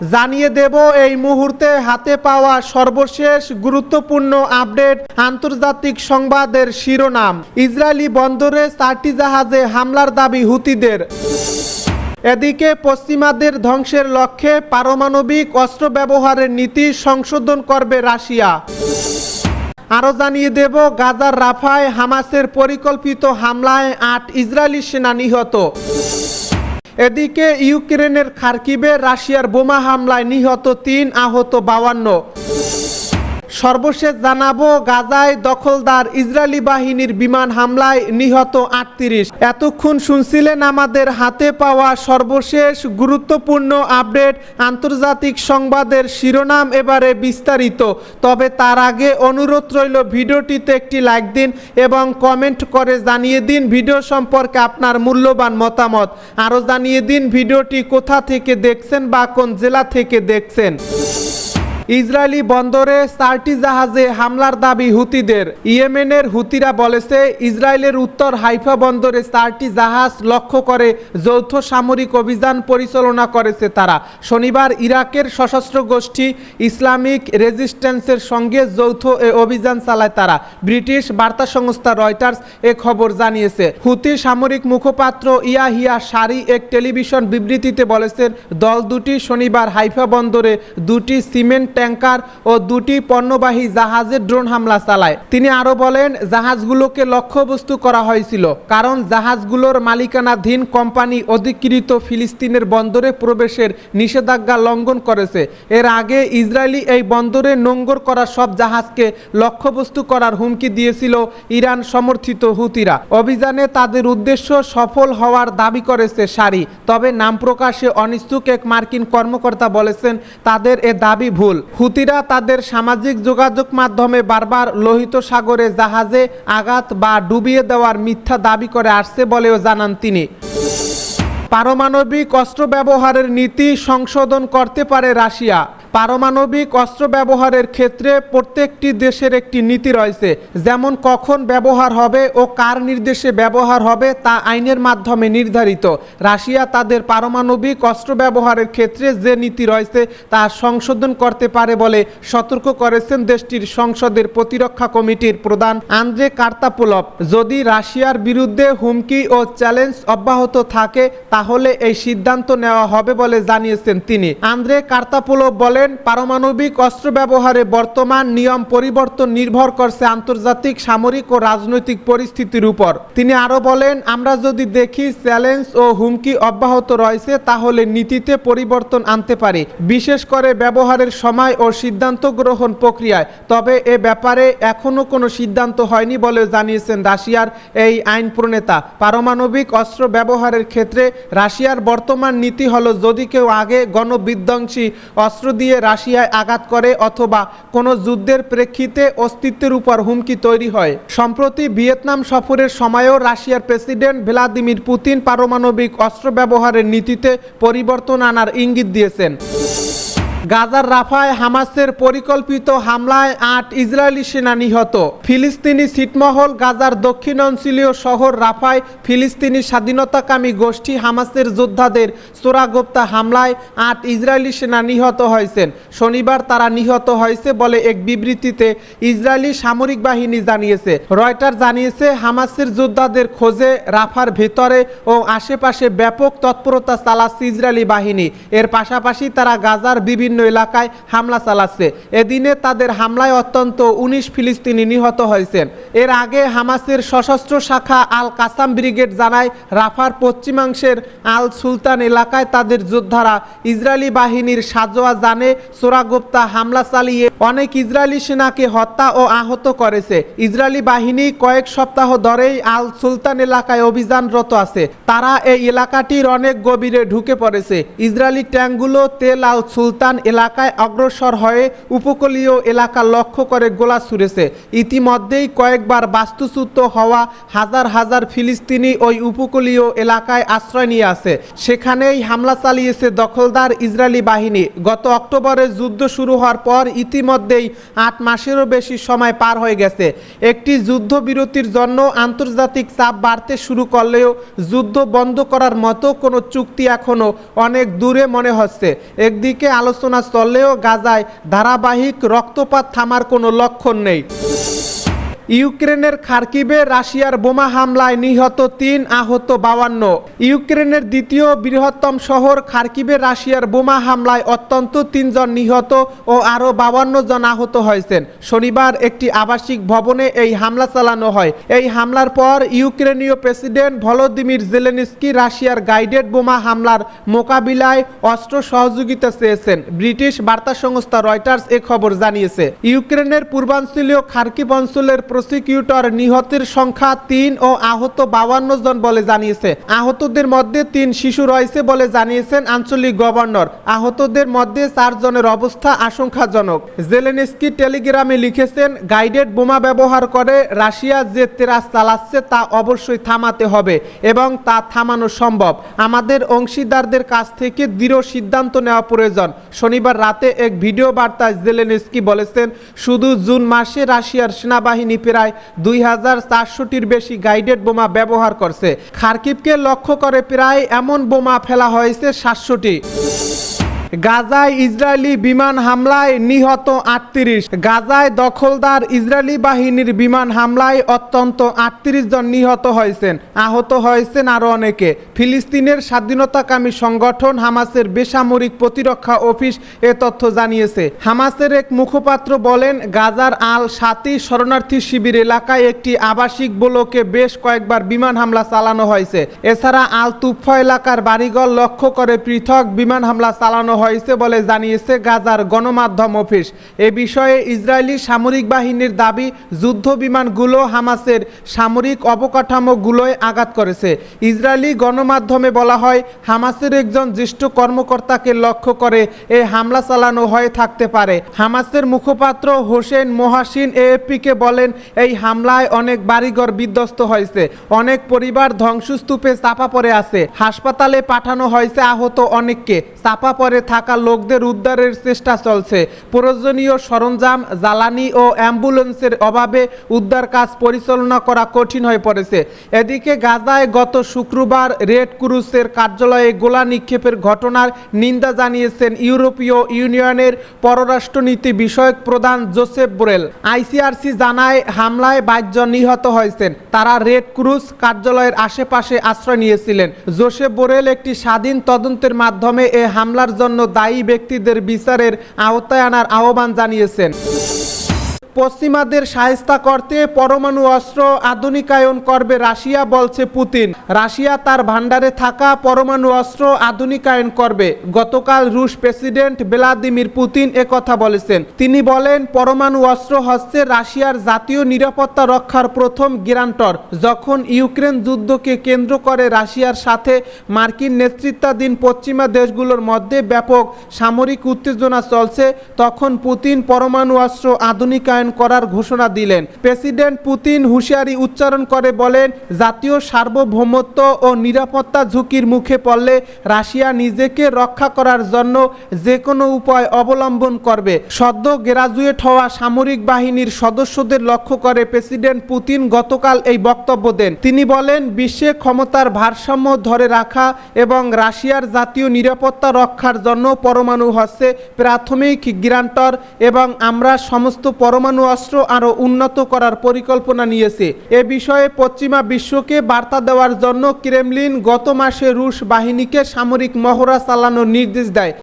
জানিয়ে দেব, এই মুহূর্তে হাতে পাওয়া সর্বশেষ গুরুত্বপূর্ণ আপডেট আন্তর্জাতিক সংবাদের শিরোনাম। ইসরায়েলি বন্দরে চারটি জাহাজে হামলার দাবি হুতিদের। এদিকে পশ্চিমাদের ধ্বংসের লক্ষ্যে পারমাণবিক অস্ত্র ব্যবহারের নীতি সংশোধন করবে রাশিয়া। আরও জানিয়ে দেব, গাজার রাফায় হামাসের পরিকল্পিত হামলায় আট ইসরায়েলি সেনা নিহত। এদিকে ইউক্রেনের খার্কিবে রাশিয়ার বোমা হামলায় নিহত তিন আহত বাউান্ন সর্বশেষ জানাব, গাজায় দখলদার ইসরায়েলি বাহিনীর বিমান হামলায় নিহত আটত্রিশ। এতক্ষণ শুনছিলেন আমাদের হাতে পাওয়া সর্বশেষ গুরুত্বপূর্ণ আপডেট, আন্তর্জাতিক সংবাদের শিরোনাম এবারে বিস্তারিত। তবে তার আগে অনুরোধ রইল ভিডিওটিতে একটি লাইক দিন এবং কমেন্ট করে জানিয়ে দিন ভিডিও সম্পর্কে আপনার মূল্যবান মতামত। আরও জানিয়ে দিন ভিডিওটি কোথা থেকে দেখছেন বা কোন জেলা থেকে দেখছেন। ইসরায়েলি বন্দরে চারটি জাহাজে হামলার দাবি হুতিদের। ইয়েমেনের হুতিরা বলেছে, ইসরায়েলের উত্তর হাইফা বন্দরে চারটি জাহাজ লক্ষ্য করে যৌথ সামরিক অভিযান পরিচালনা করেছে তারা। শনিবার ইরাকের সশস্ত্র গোষ্ঠী ইসলামিক রেজিস্ট্যান্সের সঙ্গে যৌথ এ অভিযান চালায় তারা। ব্রিটিশ বার্তা সংস্থা রয়টার্স এ খবর জানিয়েছে। হুতি সামরিক মুখপাত্র ইয়াহিয়া সারি এক টেলিভিশন বিবৃতিতে বলেছেন, দল দুটি শনিবার হাইফা বন্দরে দুটি সিমেন্ট ট্যাঙ্কার ও দুটি পণ্যবাহী জাহাজে ড্রোন হামলা চালায়। তিনি আরও বলেন, জাহাজগুলোকে লক্ষ্যবস্তু করা হয়েছিল কারণ জাহাজগুলোর মালিকানাধীন কোম্পানি অধিকৃত ফিলিস্তিনের বন্দরে প্রবেশের নিষেধাজ্ঞা লঙ্ঘন করেছে। এর আগে ইসরায়েলি এই বন্দরে নোঙ্গর করা সব জাহাজকে লক্ষ্যবস্তু করার হুমকি দিয়েছিল ইরান সমর্থিত হুতিরা। অভিযানে তাদের উদ্দেশ্য সফল হওয়ার দাবি করেছে সারি। তবে নাম প্রকাশে অনিচ্ছুক এক মার্কিন কর্মকর্তা বলেছেন, তাদের এ দাবি ভুল। হুতিরা তাদের সামাজিক যোগাযোগ মাধ্যমে বারবার লোহিত সাগরে জাহাজে আঘাত বা ডুবিয়ে দেওয়ার মিথ্যা দাবি করে আসছে বলেও জানান তিনি। পারমাণবিক অস্ত্র ব্যবহারের নীতি সংশোধন করতে পারে রাশিয়া। পারমাণবিক অস্ত্র ব্যবহারের ক্ষেত্রে প্রত্যেকটি দেশের একটি নীতি রয়েছে, যেমন কখন ব্যবহার হবে ও কার নির্দেশে ব্যবহার হবে তা আইনের মাধ্যমে নির্ধারিত। রাশিয়া তাদের পারমাণবিক অস্ত্র ব্যবহারের ক্ষেত্রে যে নীতি রয়েছে তা সংশোধন করতে পারে বলে সতর্ক করেছেন দেশটির সংসদের প্রতিরক্ষা কমিটির প্রধান আন্দ্রে কার্তাপুলভ। যদি রাশিয়ার বিরুদ্ধে হুমকি ও চ্যালেঞ্জ অব্যাহত থাকে, তাহলে এই সিদ্ধান্ত নেওয়া হবে বলে জানিয়েছেন তিনি। আন্দ্রে কার্তাপুলভ বলেন, পারমাণবিক অস্ত্র ব্যবহারে বর্তমান নিয়ম পরিবর্তন নির্ভর করছে আন্তর্জাতিক, সামরিক ও রাজনৈতিক পরিস্থিতির উপর। তিনি আরও বলেন, আমরা যদি দেখি চ্যালেঞ্জ ও হুমকি অব্যাহত রয়েছে, তাহলে নীতিতে পরিবর্তন আনতে পারি, বিশেষ করে ব্যবহারের সময় ও সিদ্ধান্ত গ্রহণ প্রক্রিয়ায়। তবে এ ব্যাপারে এখনও কোনো সিদ্ধান্ত হয়নি বলে জানিয়েছেন রাশিয়ার এই আইন প্রণেতা। পারমাণবিক অস্ত্র ব্যবহারের ক্ষেত্রে রাশিয়ার বর্তমান নীতি হলো, যদি কেউ আগে গণবিধ্বংসী অস্ত্র দিয়ে রাশিয়ায় আঘাত করে অথবা কোনো যুদ্ধের প্রেক্ষিতে অস্তিত্বের উপর হুমকি তৈরি হয়। সম্প্রতি ভিয়েতনাম সফরের সময়ও রাশিয়ার প্রেসিডেন্ট ভ্লাদিমির পুতিন পারমাণবিক অস্ত্র ব্যবহারের নীতিতে পরিবর্তন আনার ইঙ্গিত দিয়েছেন। গাজার রাফায় হামাসের পরিকল্পিত হামলায় আট ইসরায়েলি সেনা নিহত। ফিলিস্তিনি ছিটমহল গাজার দক্ষিণ অঞ্চলীয় শহর রাফায় ফিলিস্তিনি স্বাধীনতাকামী গোষ্ঠী হামাসের যোদ্ধাদের চোরাগোপ্তা হামলায় আট ইসরায়েলি সেনা নিহত হয়েছেন। শনিবার তারা নিহত হয়েছে বলে এক বিবৃতিতে ইসরায়েলি সামরিক বাহিনী জানিয়েছে। রয়টার জানিয়েছে, হামাসের যোদ্ধাদের খোঁজে রাফার ভেতরে ও আশেপাশে ব্যাপক তৎপরতা চালাচ্ছে ইসরায়েলি বাহিনী। এর পাশাপাশি তারা গাজার বিভিন্ন এলাকায় হামলা চালাচ্ছে। এদিনে তাদের হামলায় অত্যন্ত উনিশ ফিলিস্তিনি নিহত হয়েছেন। এর আগে হামাসের সশস্ত্র শাখা আল কাসাম ব্রিগেড জানায়, রাফার পশ্চিমাংশের আল সুলতান এলাকায় তাদের যোদ্ধারা ইসরায়েলি বাহিনীর সাজোয়া জানে সোরাগোপ্তা হামলা চালিয়ে অনেক ইসরায়েলি সেনাকে হত্যা ও আহত করেছে। ইসরায়েলি বাহিনী কয়েক সপ্তাহ ধরেই আল সুলতান এলাকায় অভিযানরত আছে। তারা এই এলাকাটির অনেক গভীরে ঢুকে পড়েছে। ইসরায়েলি ট্যাঙ্কগুলো তেল আল সুলতান এলাকায় অগ্রসর হয়ে উপকূলীয় এলাকা লক্ষ্য করে গোলা ছুড়েছে। ইতিমধ্যেই কয়েকবার বাস্তুচ্যুত হওয়া হাজার হাজার ফিলিস্তিনি ওই উপকূলীয় এলাকায় আশ্রয় নিয়ে আছে সেখানেই হামলা চালিয়েছে দখলদার ইসরায়েলি বাহিনী। গত অক্টোবরে যুদ্ধ শুরু হওয়ার পর ইতিমধ্যেই আট মাসেরও বেশি সময় পার হয়ে গেছে। একটি যুদ্ধবিরতির জন্য আন্তর্জাতিক চাপ বাড়তে শুরু করলেও যুদ্ধ বন্ধ করার মতো কোনো চুক্তি এখনও অনেক দূরে মনে হচ্ছে। একদিকে আলোচনা চললেও গাজায় ধারাবাহিক রক্তপাত থামার কোনো লক্ষণ নেই। ইউক্রেনের খার্কিবে রাশিয়ার বোমা হামলায় নিহত তিন আহত বাউান্ন। ইউক্রেনের দ্বিতীয় বৃহত্তম শহর খার্কিবে রাশিয়ার বোমা হামলায় অত্যন্ত তিনজন নিহত ও আরও বাউান্ন জন আহত হয়েছেন। শনিবার একটি আবাসিক ভবনে এই হামলা চালানো হয়। এই হামলার পর ইউক্রেনীয় প্রেসিডেন্ট ভলোদিমির জেলেনস্কি রাশিয়ার গাইডেড বোমা হামলার মোকাবিলায় অস্ত্র সহযোগিতা চেয়েছেন। ব্রিটিশ বার্তা সংস্থা রয়টার্স এ খবর জানিয়েছে। ইউক্রেনের পূর্বাঞ্চলীয় খার্কিব অঞ্চলের প্রসিকিউটর নিহতের সংখ্যা তিন ও আহত বাউান্ন জন বলে জানিয়েছে। আহতদের মধ্যে তিন শিশু রয়েছে বলে জানিয়েছেন আঞ্চলিক গভর্নর। আহতদের মধ্যে চারজনের অবস্থা আশঙ্কাজনক। জেলেনস্কি টেলিগ্রামে লিখেছেন, গাইডেড বোমা ব্যবহার করে রাশিয়া যে তেরাস চালাচ্ছে তা অবশ্যই থামাতে হবে এবং তা থামানো সম্ভব। আমাদের অংশীদারদের কাছ থেকে দৃঢ় সিদ্ধান্ত নেওয়া প্রয়োজন। শনিবার রাতে এক ভিডিও বার্তায় জেলেনস্কি বলেছেন, শুধু জুন মাসে রাশিয়ার সেনাবাহিনী প্রায় দুই হাজার চারশোটির বেশি গাইডেড বোমা ব্যবহার করছে। খার্কিবকে লক্ষ্য করে প্রায় এমন বোমা ফেলা হয়েছে সাতশোটি গাজায় ইসরায়েলি বিমান হামলায় নিহত আটত্রিশ। গাজায় দখলদার ইসরায়েলি বাহিনীর বিমান হামলায় অত্যন্ত আটত্রিশ জন নিহত হয়েছেন। আহত হয়েছেন আরও অনেকে। ফিলিস্তিনের স্বাধীনতাকামী সংগঠন হামাসের বেসামরিক প্রতিরক্ষা অফিস এ তথ্য জানিয়েছে। হামাসের এক মুখপাত্র বলেন, গাজার আল সাতি শরণার্থী শিবির এলাকায় একটি আবাসিক ব্লকে বেশ কয়েকবার বিমান হামলা চালানো হয়েছে। এছাড়া আল তুফা এলাকার বাড়িঘর লক্ষ্য করে পৃথক বিমান হামলা চালানো হয়েছে বলে জানিয়েছে গাজার গণমাধ্যম অফিস। এ বিষয়ে ইসরায়েলি সামরিক বাহিনীর দাবি, যুদ্ধ বিমানগুলো হামাসের সামরিক অবকাঠামোগুলোয় আঘাত করেছে। ইসরায়েলি গণমাধ্যমে বলা হয়, হামাসের একজন জ্যেষ্ঠ কর্মকর্তাকে লক্ষ্য করে এ হামলা চালানো হয়ে থাকতে পারে। হামাসের মুখপাত্র হোসেন মোহাসিন এএফপিকে বলেন, এই হামলায় অনেক বাড়িঘর বিধ্বস্ত হয়েছে। অনেক পরিবার ধ্বংসস্তূপে চাপা পড়ে আছে। হাসপাতালে পাঠানো হয়েছে আহত অনেককে। চাপা পড়ে থাকা লোকদের উদ্ধারের চেষ্টা চলছে। প্রয়োজনীয় সরঞ্জাম, জ্বালানি ও অ্যাম্বুলেন্সের অভাবে উদ্ধার কাজ পরিচালনা করা কঠিন হয়ে পড়েছে। এদিকে গাজায় গত শুক্রবার রেড ক্রুসের কার্যালয়ে গোলা নিক্ষেপের ঘটনার নিন্দা জানিয়েছেন ইউরোপীয় ইউনিয়নের পররাষ্ট্রনীতি বিষয়ক প্রধান জোসেফ বোরেল। আইসিআরসি জানায়, হামলায় বাইশজন নিহত হয়েছেন। তারা রেড ক্রুস কার্যালয়ের আশেপাশে আশ্রয় নিয়েছিলেন। জোসেফ বোরেল একটি স্বাধীন তদন্তের মাধ্যমে এ হামলার জন্য দায়ী ব্যক্তিদের বিচারের আওতায় আনার আহ্বান জানিয়েছেন। পশ্চিমাদের সাহেস্তা করতে পরমাণু অস্ত্র আধুনিকায়ন করবে রাশিয়া, বলছে পুতিন। রাশিয়া তার ভান্ডারে থাকা পরমাণু অস্ত্র আধুনিকায়ন করবে। গতকাল রুশ প্রেসিডেন্ট ভ্লাদিমির পুতিন কথা বলেছেন। তিনি বলেন, পরমাণু অস্ত্র হচ্ছে রাশিয়ার জাতীয় নিরাপত্তা রক্ষার প্রথম গ্যারান্টর যখন ইউক্রেন যুদ্ধকে কেন্দ্র করে রাশিয়ার সাথে মার্কিন নেতৃত্বাধীন পশ্চিমা দেশগুলোর মধ্যে ব্যাপক সামরিক উত্তেজনা চলছে, তখন পুতিন পরমাণু অস্ত্র আধুনিকায়ন করার ঘোষণা দিলেন। প্রেসিডেন্ট পুতিন হুঁশিয়ারি উচ্চারণ করে বলেন, জাতীয় সার্বভৌমত্ব ও নিরাপত্তা ঝুঁকির মুখে পড়লে রাশিয়া নিজেকে রক্ষা করার জন্য যে কোনো উপায় অবলম্বন করবে। সদ্য গ্রাজুয়েট হওয়া সামরিক বাহিনীর সদস্যদের লক্ষ্য করে প্রেসিডেন্ট পুতিন গতকাল এই বক্তব্য দেন। তিনি বলেন, বিশ্বে ক্ষমতার ভারসাম্য ধরে রাখা এবং রাশিয়ার জাতীয় নিরাপত্তা রক্ষার জন্য পরমাণু হচ্ছে প্রাথমিক গ্রান্টর এবং আমরা সমস্ত পরমাণু অস্ত্র আরও উন্নত করার পরিকল্পনা নিয়েছে। এ বিষয়ে পশ্চিমা বিশ্বকে বার্তা দেওয়ার জন্য ক্রেমলিন গত মাসে রুশ বাহিনীকে সামরিক মহড়া চালানোর নির্দেশ দেয়।